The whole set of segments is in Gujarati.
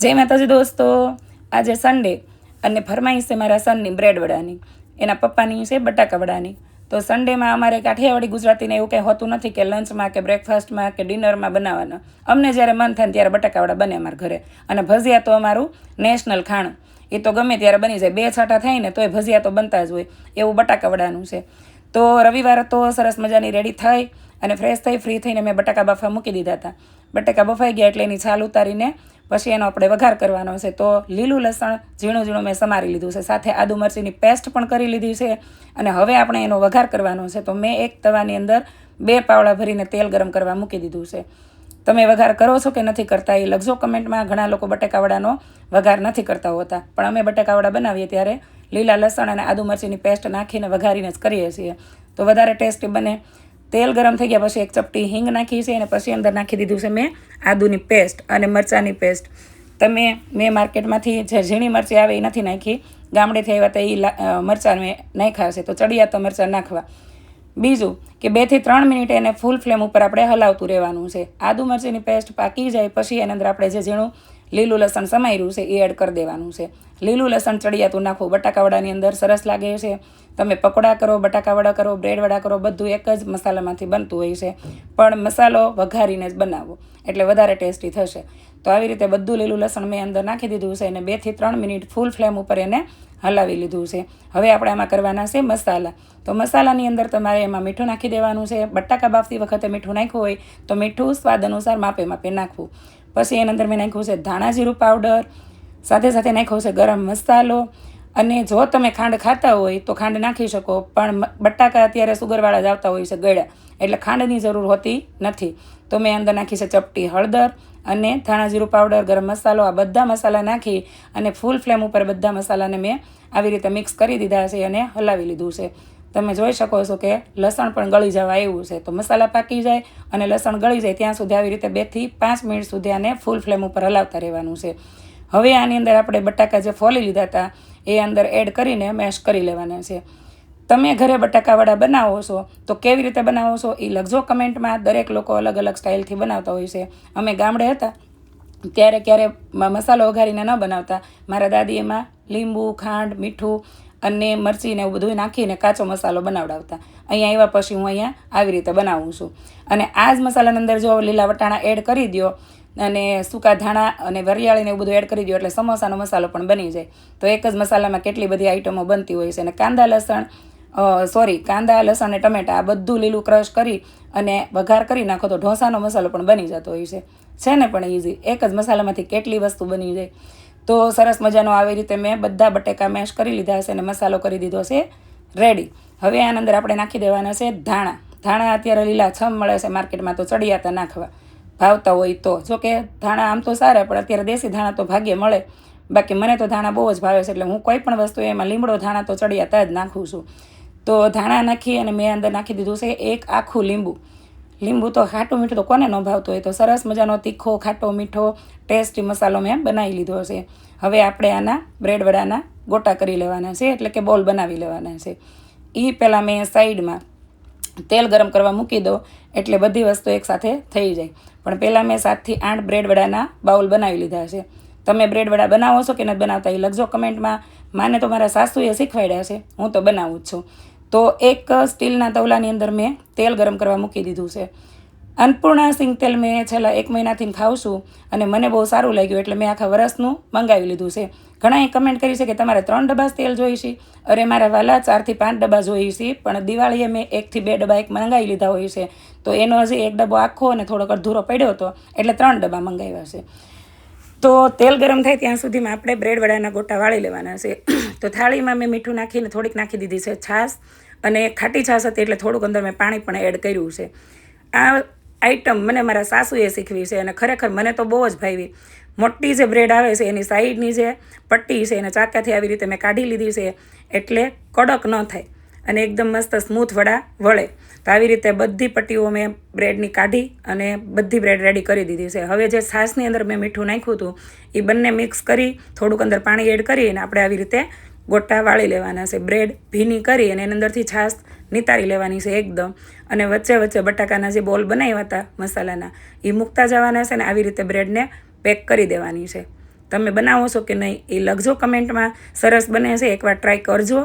જય માતાજી દોસ્તો. આજે સન્ડે અને ફરમાઈશ છે મારા સનની બ્રેડ વડાની. એના પપ્પાની છે બટાકા વડાની. તો સન્ડેમાં અમારે કાઠિયાવાડી ગુજરાતીને એવું કંઈ હોતું નથી કે લંચમાં કે બ્રેકફાસ્ટમાં કે ડિનરમાં બનાવવાના. અમને જ્યારે મન થાય ત્યારે બટાકાવડા બને અમારા ઘરે. અને ભજીયા તો અમારું નેશનલ ખાણું. એ તો ગમે ત્યારે બની જાય. બે છાંટા થાય ને તોય ભજીયા તો બનતા જ હોય. એવું બટાકાવડાનું છે. તો રવિવારે તો સરસ મજાની રેડી થઈ અને ફ્રેશ થઈ ફ્રી થઈને મેં બટાકા બાફા મૂકી દીધા હતા. બટાકા બફાઈ ગયા એટલે એની છાલ ઉતારીને પછી એનો આપણે વઘાર કરવાનો છે. તો લીલું લસણ ઝીણું ઝીણું મેં સમારી લીધું છે. સાથે આદુ મરચીની પેસ્ટ પણ કરી લીધી છે અને હવે આપણે એનો વઘાર કરવાનો છે. તો મેં એક તવાની અંદર બે પાવડા ભરીને તેલ ગરમ કરવા મૂકી દીધું છે. તમે વઘાર કરો છો કે નથી કરતા એ લખજો કમેન્ટમાં. ઘણા લોકો બટેકાવડાનો વઘાર નથી કરતા હોતા. પણ અમે બટેકાવડા બનાવીએ ત્યારે લીલા લસણ અને આદુ મરચીની પેસ્ટ નાખીને વઘારીને જ કરીએ છીએ. તો વધારે ટેસ્ટી બને તેલ ગરમ થઈ ગયા, પછી એક ચપટી હિંગ નાખી છે અને પછી અંદર નાખી દીધું છે મેં આદુની પેસ્ટ અને મરચાંની પેસ્ટ. તમે મેં માર્કેટમાંથી જે ઝીણી મરચી આવે એ નથી નાખી. ગામડેથી આવ્યા તો એ મરચાં મેં નાખ્યા છે તો ચડિયા તો મરચાં નાખવા. બીજું કે બેથી ત્રણ મિનિટ એને ફૂલ ફ્લેમ ઉપર આપણે હલાવતું રહેવાનું છે. આદુ મરચીની પેસ્ટ પાકી જાય, પછી એની અંદર આપણે જે ઝીણું લીલું લસણ સમાર્યું છે, એ એડ કરી દેવાનું છે. લીલું લસણ ચડિયાતું નાખવું બટાકાવડાની અંદર સરસ લાગે છે. તમે પકોડા કરો, બટાકાવડા કરો બ્રેડ વડા કરો, બધું એક જ મસાલામાંથી બનતું હોય છે. પણ મસાલો વઘારીને જ બનાવો, એટલે વધારે ટેસ્ટી થશે. તો આવી રીતે બધું લીલું લસણ મેં અંદર નાખી દીધું છે અને બેથી ત્રણ મિનિટ ફૂલ ફ્લેમ ઉપર એને હલાવી લીધું છે. હવે આપણે આમાં કરવાના છે મસાલા. તો મસાલાની અંદર તમારે એમાં મીઠું નાખી દેવાનું છે. બટાકા બાફતી વખતે મીઠું નાખ્યું હોય તો મીઠું સ્વાદ અનુસાર માપે માપે નાખવું. પછી એની અંદર મેં નાખ્યું છે ધાણા જીરું પાવડર સાથે સાથે નાખ્યો છે ગરમ મસાલો. અને જો તમે ખાંડ ખાતા હોય તો ખાંડ નાખી શકો, પણ બટાકા અત્યારે સુગરવાળા જ આવતા હોય છે ગળ્યા, એટલે ખાંડની જરૂર હોતી નથી. તો મેં અંદર નાખી છે ચપટી હળદર અને ધાણા જીરું પાવડર ગરમ મસાલો, આ બધા મસાલા નાખી અને ફૂલ ફ્લેમ ઉપર બધા મસાલાને મેં આવી રીતે મિક્સ કરી દીધા છે અને હલાવી લીધું છે. તમે જોઈ શકો છો કે લસણ પણ ગળી જવા એવું છે. તો મસાલા પાકી જાય અને લસણ ગળી જાય ત્યાં સુધી આવી રીતે બેથી પાંચ મિનિટ સુધી આને ફૂલ ફ્લેમ ઉપર હલાવતા રહેવાનું છે. હવે આની અંદર આપણે બટાકા જે ફોલી લીધા હતા, એ અંદર એડ કરીને મેશ કરી લેવાના છે. તમે ઘરે બટાકાવાળા બનાવો છો, તો કેવી રીતે બનાવો છો એ લખજો કમેન્ટમાં. દરેક લોકો અલગ અલગ સ્ટાઇલથી બનાવતા હોય છે. અમે ગામડે હતા ત્યારે ક્યારે મસાલો વઘારીને ન બનાવતા. મારા દાદી એમાં લીંબુ, ખાંડ, મીઠું અને મરચી ને એવું બધું નાખીને કાચો મસાલો બનાવડાવતા. અહીંયા આવ્યા પછી હું અહીંયા આવી રીતે બનાવું છું. અને આ જ મસાલાની અંદર જો લીલા વટાણા એડ કરી દો અને સૂકા ધાણા અને વરિયાળીને એવું બધું એડ કરી દો એટલે સમોસાનો મસાલો પણ બની જાય. તો એક જ મસાલામાં કેટલી બધી આઈટમો બનતી હોય છે અને કાંદા, લસણ સોરી કાંદા, લસણ અને ટમેટા આ બધું લીલું ક્રશ કરી અને વઘાર કરી નાખો તો ઢોસાનો મસાલો પણ બની જતો હોય છે. છે ને પણ ઇઝી એક જ મસાલામાંથી કેટલી વસ્તુ બની જાય. તો સરસ મજાનો આવી રીતે મેં બધા બટેકા મેશ કરી લીધા છે અને મસાલો કરી દીધો છે. રેડી હવે આની અંદર આપણે નાખી દેવાના છે ધાણા. ધાણા અત્યારે લીલા છમ મળે છે માર્કેટમાં તો ચડિયાતા નાખવા. ભાવતા હોય તો. જો કે ધાણા આમ તો સારા, પણ અત્યારે દેશી ધાણા તો ભાગ્યે મળે. બાકી મને તો ધાણા બહુ જ ભાવે છે, એટલે હું કોઈ પણ વસ્તુ એમાં લીમડો ધાણા તો ચડિયાતા જ નાખું છું. તો ધાણા નાખી અને મેં અંદર નાખી દીધું છે એક આખું લીંબુ. લીંબુ તો ખાટું મીઠું તો કોને ન ભાવતું હોય તો સરસ મજાનો તીખો, ખાટો, મીઠો ટેસ્ટી મસાલો મેં બનાવી લીધો છે હવે આપણે આના બ્રેડ વડાના ગોટા કરી લેવાના છે, એટલે કે બોલ બનાવી લેવાના છે. એ પહેલાં મેં સાઈડમાં તેલ ગરમ કરવા મૂકી દો એટલે બધી વસ્તુ એકસાથે થઈ જાય. પણ પહેલાં મેં સાતથી આઠ બ્રેડ વડાના બાઉલ બનાવી લીધા છે. તમે બ્રેડ વડા બનાવો છો કે નથી બનાવતા એ લખજો કમેન્ટમાં. માને તો મારા સાસુએ શીખવાડ્યા છે, હું તો બનાવું જ છું. તો એક સ્ટીલના તવલાની અંદર મેં તેલ ગરમ કરવા મૂકી દીધું છે. અન્નપૂર્ણા સિંગ તેલ મેં છેલ્લા એક મહિનાથી ખાઉં છું અને મને બહુ સારું લાગ્યું એટલે મેં આખા વરસનું મંગાવી લીધું છે. ઘણાએ કમેન્ટ કરી છે કે તમારે ત્રણ ડબ્બા તેલ જોઈએ છે. અરે, મારા વાલા, ચારથી પાંચ ડબ્બા જોઈએ છે, પણ દિવાળીએ મેં એકથી બે ડબ્બા એક મંગાવી લીધા હોય છે. તો એનો હજી એક ડબ્બો આખો અને થોડોક અધૂરો પડ્યો હતો, એટલે ત્રણ ડબ્બા મંગાવ્યા છે. તો તેલ ગરમ થાય ત્યાં સુધીમાં આપણે બ્રેડ વડાના ગોટા વાળી લેવાના છે. તો થાળીમાં મેં મીઠું નાખીને થોડીક નાખી દીધી છે છાશ અને ખાટી છાશ હતી એટલે થોડુંક અંદર મેં પાણી પણ એડ કર્યું છે. આ આઈટમ મને મારા સાસુએ શીખવી છે અને ખરેખર મને તો બહુ જ ભાવી. મોટી જે બ્રેડ આવે છે એની સાઈડની જે પટ્ટી છે એને ચાકાથી આવી રીતે મેં કાઢી લીધી છે એટલે કડક ન થાય અને એકદમ મસ્ત સ્મૂથ વડા વળે. તો આવી રીતે બધી પટ્ટીઓ મેં બ્રેડની કાઢી અને બધી બ્રેડ રેડી કરી દીધી છે. હવે જે છાશની અંદર મેં મીઠું નાખ્યું હતું, એ બંને મિક્સ કરી થોડુંક અંદર પાણી એડ કરી અને આપણે આવી રીતે ગોટા વાળી લેવાના છે. બ્રેડ ભીની કરી અને એની અંદરથી છાશ નિતારી લેવાની છે એકદમ. અને વચ્ચે વચ્ચે બટાકાના જે બોલ બનાવ્યા હતા મસાલાના, એ મૂકતા જવાના છે ને આવી રીતે બ્રેડને પેક કરી દેવાની છે. તમે બનાવો છો કે નહીં એ લખજો કમેન્ટમાં. સરસ બને છે. એકવાર ટ્રાય કરજો.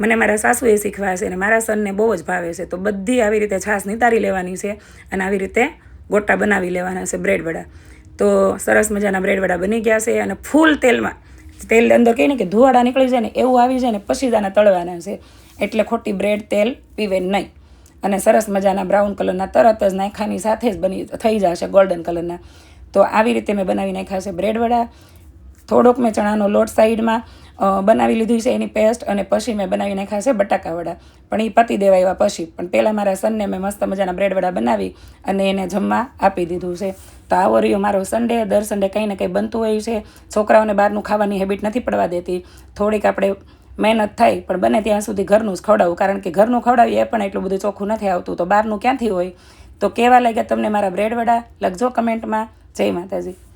મને મારા સાસુએ શીખવા છે અને મારા સનને બહુ જ ભાવે છે. તો બધી આવી રીતે છાશ નિતારી લેવાની છે અને આવી રીતે ગોટા બનાવી લેવાના છે બ્રેડ વડા તો સરસ મજાના બ્રેડ વડા બની ગયા છે અને ફૂલ તેલમાં, તેલ અંદર કહીને કે ધુવાડા નીકળી જાય ને એવું આવી જાય ને પછી જ તળવાના છે. એટલે ખોટી બ્રેડ તેલ પીવે નહીં. અને સરસ મજાના બ્રાઉન કલરના તરત જ નાખાની સાથે જ બની, થઈ જશે ગોલ્ડન કલરના. તો આવી રીતે મેં બનાવી નાખ્યા છે બ્રેડ થોડોક મેં ચણાનો લોટ સાઈડમાં બનાવી લીધી છે એની પેસ્ટ અને પછી મેં બનાવી નાખ્યા છે બટાકાવડા. પણ એ પતી દેવા એવા પછી. પણ પહેલાં મારા સનને મેં મસ્ત મજાના બ્રેડવડા બનાવી અને એને જમવા આપી દીધું છે. તો આવો રહ્યો મારો સન્ડે દર સન્ડે કંઈ ને કંઈ બનતું હોય છે. છોકરાઓને બહારનું ખાવાની હેબિટ નથી પડવા દેતી. થોડીક આપણે મહેનત થાય પણ બને ત્યાં સુધી ઘરનું જ ખવડાવું. કારણ કે ઘરનું ખવડાવીએ પણ એટલું બધું ચોખ્ખું નથી આવતું. તો બહારનું ક્યાંથી હોય? તો કેવા લાગ્યા તમને મારા બ્રેડવડા. લખજો કમેન્ટમાં. જય માતાજી.